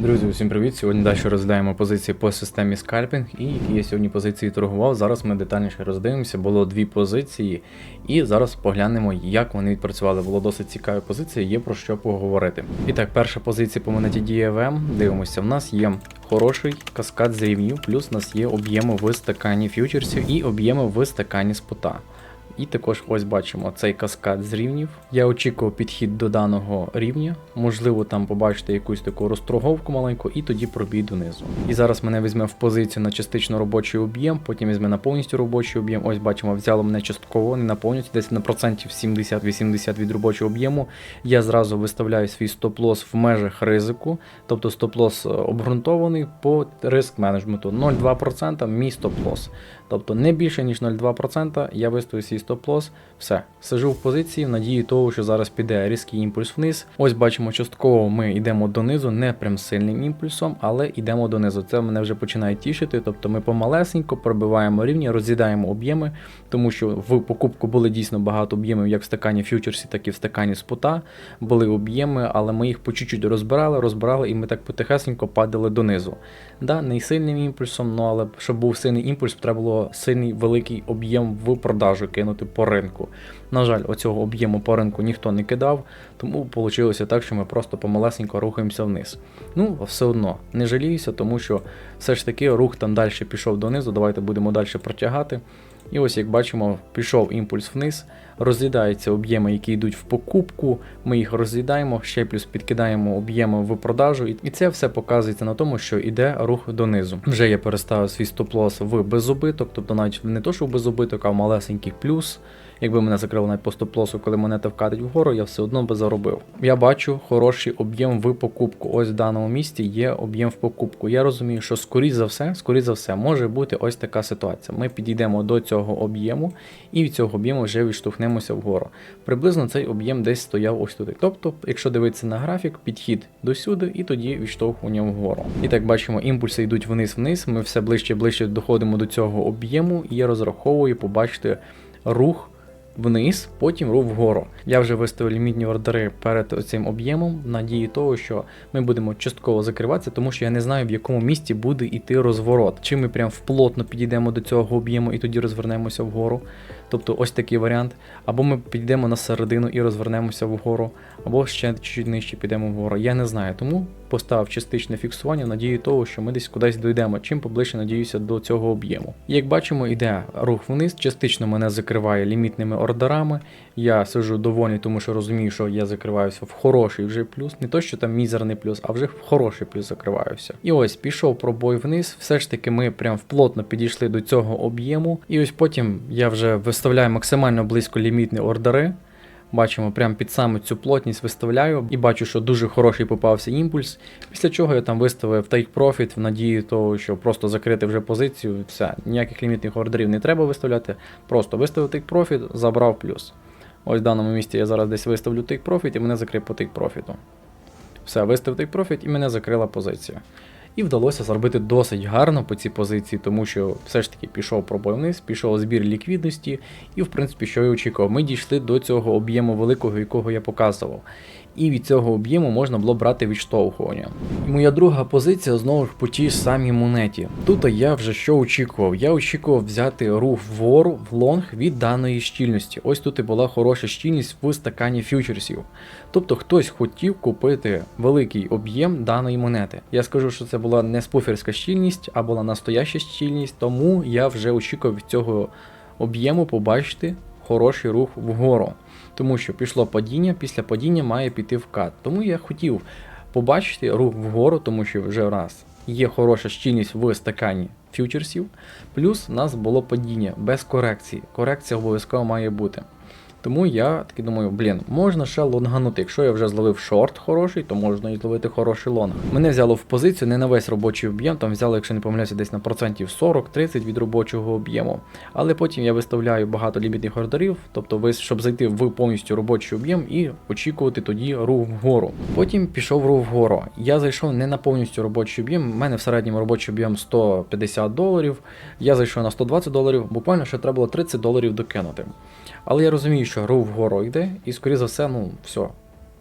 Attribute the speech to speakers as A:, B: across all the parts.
A: Друзі, усім привіт! Сьогодні далі розглядаємо позиції по системі скальпінг і які я сьогодні позиції торгував. Зараз ми детальніше роздивимося. Було дві позиції, і зараз поглянемо, як вони відпрацювали. Було досить цікаві позиції, є про що поговорити. І так, перша позиція по монеті DFM. Дивимося, в нас є хороший каскад з рівнів, плюс у нас є об'єми в стакані фьючерсів і об'єми в стакані спота. І також ось бачимо цей каскад з рівнів. Я очікував підхід до даного рівня. Можливо, там побачите якусь таку розторговку маленьку, і тоді пробій донизу. І зараз мене візьме в позицію на частично робочий об'єм, потім візьме на повністю робочий об'єм. Ось бачимо, взяло мене частково, не на повністю, десь на процентів 70-80 від робочого об'єму. Я зразу виставляю свій стоп-лос в межах ризику, тобто стоп-лос е, обґрунтований по риск менеджменту. 0,2% мій стоп-лос. Тобто не більше ніж 0,2% я виставив свій стоп-лос. Все, сижу в позиції в надії того, що зараз піде різкий імпульс вниз. Ось бачимо, частково ми йдемо донизу, не прям сильним імпульсом, але йдемо донизу. Це мене вже починає тішити. Тобто ми помалесенько пробиваємо рівні, роз'їдаємо об'єми, тому що в покупку були дійсно багато об'ємів, як в стакані фьючерсі, так і в стакані спота. Були об'єми, але ми їх по чуть-чуть розбирали, розбирали, і ми так потихесенько падали донизу. Да, не сильним імпульсом, ну але щоб був сильний імпульс, треба було сильний великий об'єм в продажу кинути по ринку. На жаль, оцього об'єму по ринку ніхто не кидав, тому вийшло так, що ми просто помалесенько рухаємося вниз. Ну, все одно не жаліюся, тому що все ж таки рух там далі пішов донизу. Давайте будемо далі протягати. І ось, як бачимо, пішов імпульс вниз, розглядаються об'єми, які йдуть в покупку. Ми їх розглядаємо, ще плюс підкидаємо об'єми в продажу, і це все показується на тому, що йде рух донизу. Вже я переставив свій стоп-лос в безубиток, тобто навіть не то, що в безубиток, а в малесенький плюс. Якби мене закрили навіть по стоп-лосу, коли монета вкатить вгору, я все одно би заробив. Я бачу хороший об'єм в покупку. Ось в даному місці є об'єм в покупку. Я розумію, що скоріш за все, скоріш за все, може бути ось така ситуація. Ми підійдемо до цього об'єму і від цього об'єму вже відштовхнемося вгору. Приблизно цей об'єм десь стояв ось туди. Тобто, якщо дивитися на графік, підхід до сюди і тоді відштовхування вгору. І так бачимо, імпульси йдуть вниз-вниз. Ми все ближче ближче доходимо до цього об'єму, і я розраховую побачити рух вниз, потім рух вгору. Я вже виставив лімітні ордери перед цим об'ємом, в надії того, що ми будемо частково закриватися, тому що я не знаю, в якому місці буде йти розворот. Чи ми прям вплотно підійдемо до цього об'єму і тоді розвернемося вгору. Тобто ось такий варіант. Або ми підійдемо на середину і розвернемося вгору, або ще чуть-чуть нижче підемо вгору. Я не знаю, тому поставив частичне фіксування, надії того, що ми десь кудись дійдемо, чим поближче надіюся до цього об'єму. Як бачимо, йде рух вниз, частично мене закриває лімітними ордерами. Я сижу доволі, тому що розумію, що я закриваюся в хороший вже плюс. Не то, що там мізерний плюс, а вже в хороший плюс закриваюся. І ось пішов пробой вниз. Все ж таки, ми прям вплотно підійшли до цього об'єму. І ось потім я вже виставляю максимально близько лімітні ордери. Бачимо, прямо під саме цю плотність виставляю і бачу, що дуже хороший попався імпульс. Після чого я там виставив take profit в надії того, що просто закрити вже позицію. Все, ніяких лімітних ордерів не треба виставляти. Просто виставив take profit, забрав плюс. Ось в даному місці я зараз десь виставлю take profit і мене закрив по take profit. Все, виставив take profit і мене закрила позиція. І вдалося зробити досить гарно по цій позиції, тому що все ж таки пішов пробой вниз, пішов збір ліквідності, і в принципі, що я очікував, ми дійшли до цього об'єму великого, якого я показував. І від цього об'єму можна було брати відштовхування. І моя друга позиція знову ж по тій самій монеті. Тут я вже що очікував? Я очікував взяти рух вгору в лонг від даної щільності. Ось тут і була хороша щільність в стакані фьючерсів. Тобто хтось хотів купити великий об'єм даної монети. Я скажу, що це була не спуферська щільність, а була настояща щільність, тому я вже очікував від цього об'єму побачити хороший рух вгору. Тому що пішло падіння, після падіння має піти вкат. Тому я хотів побачити рух вгору, тому що вже раз є хороша щільність в стакані фьючерсів, плюс у нас було падіння без корекції. Корекція обов'язково має бути. Тому я таки думаю, блін, можна ще лонганути. Якщо я вже зловив шорт хороший, то можна і зловити хороший лонг. Мене взяло в позицію не на весь робочий об'єм, там взяли, якщо не помиляюся, десь на процентів 40-30 від робочого об'єму. Але потім я виставляю багато лімітних ордерів, тобто щоб зайти в повністю робочий об'єм і очікувати тоді рух вгору. Потім пішов рух вгору. Я зайшов не на повністю робочий об'єм. У мене в середньому робочий об'єм 150 доларів. Я зайшов на 120 доларів, буквально ще треба було 30 доларів докинути. Але я розумію, що рух вгору йде, і скоріше за все, ну все.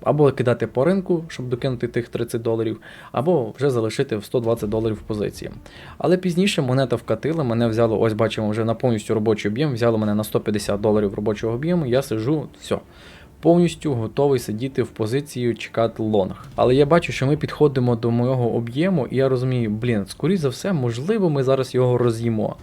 A: або кидати по ринку, щоб докинути тих 30 доларів, або вже залишити в 120 доларів в позиції. Але пізніше монета вкатила, мене взяло, ось бачимо, вже на повністю робочий об'єм, взяло мене на 150 доларів робочого об'єму, я сижу, все. Повністю готовий сидіти в позиції чекати лонг. Але я бачу, що ми підходимо до мого об'єму, і я розумію, блін, скоріш за все, можливо, ми зараз його роз'їмо.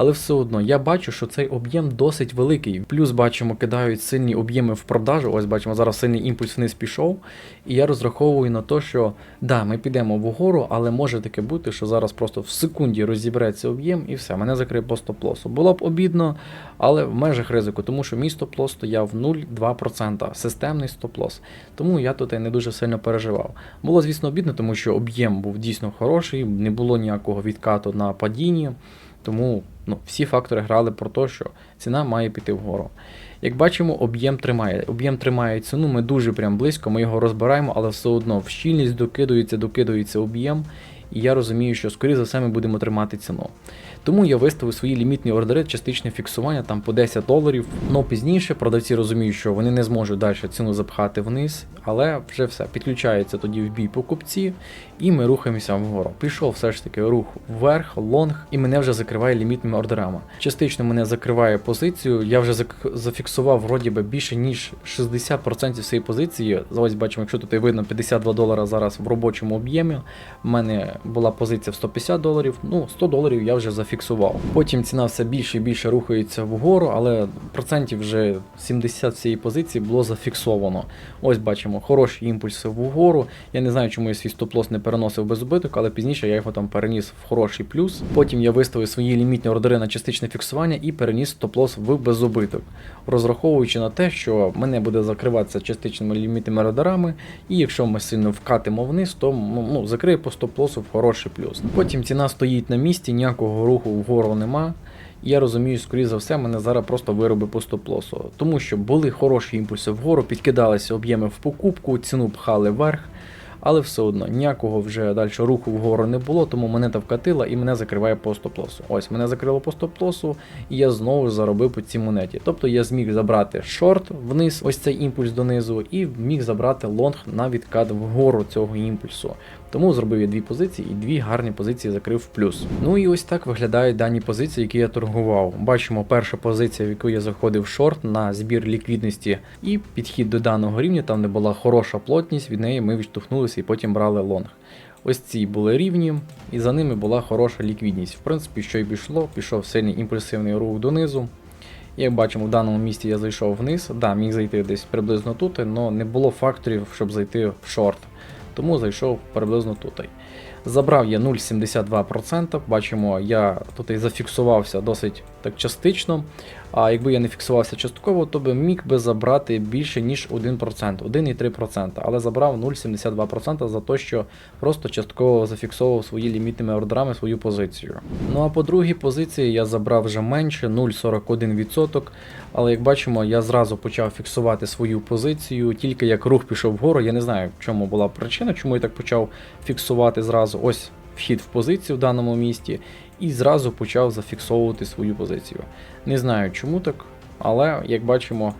A: Але все одно я бачу, що цей об'єм досить великий. Плюс бачимо, кидають сильні об'єми в продажу. Ось бачимо, зараз сильний імпульс вниз пішов. І я розраховую на те, що да, ми підемо вгору, але може таке бути, що зараз просто в секунді розібреться об'єм і все, мене закриє по стоп-лосу. Було б обідно, але в межах ризику, тому що мій стоп-лос стояв 0,2%, системний стоп-лос. Тому я тут не дуже сильно переживав. Було, звісно, обідно, тому що об'єм був дійсно хороший, не було ніякого відкату на падінні. Тому ну, всі фактори грали про те, що ціна має піти вгору. Як бачимо, об'єм тримає. Об'єм тримає ціну, ми дуже прям близько, ми його розбираємо, але все одно в щільність докидується, докидується об'єм. І я розумію, що скоріше за все ми будемо тримати ціну. Тому я виставив свої лімітні ордери, частичне фіксування там по 10 доларів. Но пізніше продавці розуміють, що вони не зможуть далі ціну запхати вниз, але вже все підключається тоді в бій покупці, і ми рухаємося вгору. Пішов все ж таки рух вверх, лонг, і мене вже закриває лімітними ордерами. Частично мене закриває позицію. Я вже зафіксував вроді би більше ніж 60% цієї позиції. Ось бачимо, якщо тут і видно 52 долара зараз в робочому об'ємі. У мене була позиція в 150 доларів. Ну 100 доларів я вже зафіксував. Потім ціна все більше і більше рухається вгору, але процентів вже 70 цієї позиції було зафіксовано. Ось бачимо хороші імпульси вгору. Я не знаю, чому я свій стоп-лос не переносив без убиток, але пізніше я його там переніс в хороший плюс. Потім я виставив свої лімітні ордери на частичне фіксування і переніс стоп-лос в безубиток, розраховуючи на те, що мене буде закриватися частичними лімітними ордерами, і якщо ми сильно вкатимо вниз, то ну, закриє по стоп-лосу в хороший плюс. Потім ціна стоїть на місці, ніякого руху вгору нема. І я розумію, скоріше за все, мене зараз просто вироби по стоп-лосу. Тому що були хороші імпульси вгору, підкидалися об'єми в покупку, ціну пхали вверх. Але все одно ніякого вже далі руху вгору не було, тому монета вкатила і мене закриває по стоп-лосу. Ось мене закрило по стоп-лосу, і я знову заробив по цій монеті. Тобто я зміг забрати шорт вниз, ось цей імпульс донизу, і міг забрати лонг на відкат вгору цього імпульсу. Тому зробив я дві позиції і дві гарні позиції закрив в плюс. Ну і ось так виглядають дані позиції, які я торгував. Бачимо перша позиція, в яку я заходив шорт на збір ліквідності, і підхід до даного рівня, там де була хороша плотність, від неї ми відштовхнулися і потім брали лонг. Ось ці були рівні, і за ними була хороша ліквідність. В принципі, що й пішло, пішов сильний імпульсивний рух донизу. Як бачимо, в даному місці я зайшов вниз. Да, міг зайти десь приблизно тут, але не було факторів, щоб зайти в шорт. Тому зайшов приблизно тут. Забрав я 0,72%. Бачимо, я тут і зафіксувався досить так частично. А якби я не фіксувався частково, то би міг би забрати більше ніж 1%, 1,3%. Але забрав 0,72% за те, що просто частково зафіксовував свої лімітними ордерами свою позицію. Ну а по другій позиції я забрав вже менше 0,41%. Але як бачимо, я зразу почав фіксувати свою позицію, тільки як рух пішов вгору. Я не знаю, в чому була причина, чому я так почав фіксувати зразу. Ось вхід в позицію в даному місті, і зразу почав зафіксовувати свою позицію. Не знаю, чому так, але як бачимо,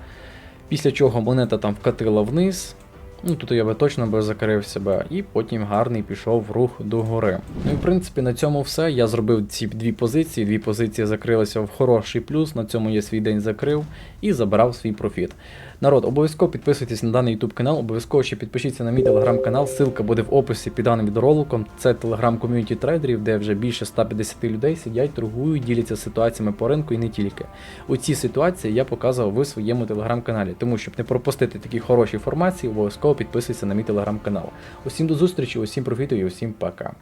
A: після чого монета там вкатила вниз. Ну, тут я би точно би закрив себе, і потім гарний пішов рух до гори. Ну і в принципі на цьому все. Я зробив ці дві позиції. Дві позиції закрилися в хороший плюс. На цьому я свій день закрив і забрав свій профіт. Народ, обов'язково підписуйтесь на даний YouTube канал, обов'язково ще підпишіться на мій телеграм-канал. Ссылка буде в описі під даним відеороликом. Це телеграм ком'юніті трейдерів, де вже більше 150 людей сидять, торгують, діляться ситуаціями по ринку і не тільки. У цій ситуації я показував в своєму телеграм-каналі. Тому щоб не пропустити такі хороші інформації, обов'язково підписуйся на мій телеграм-канал. Усім до зустрічі, усім профіту і усім пока.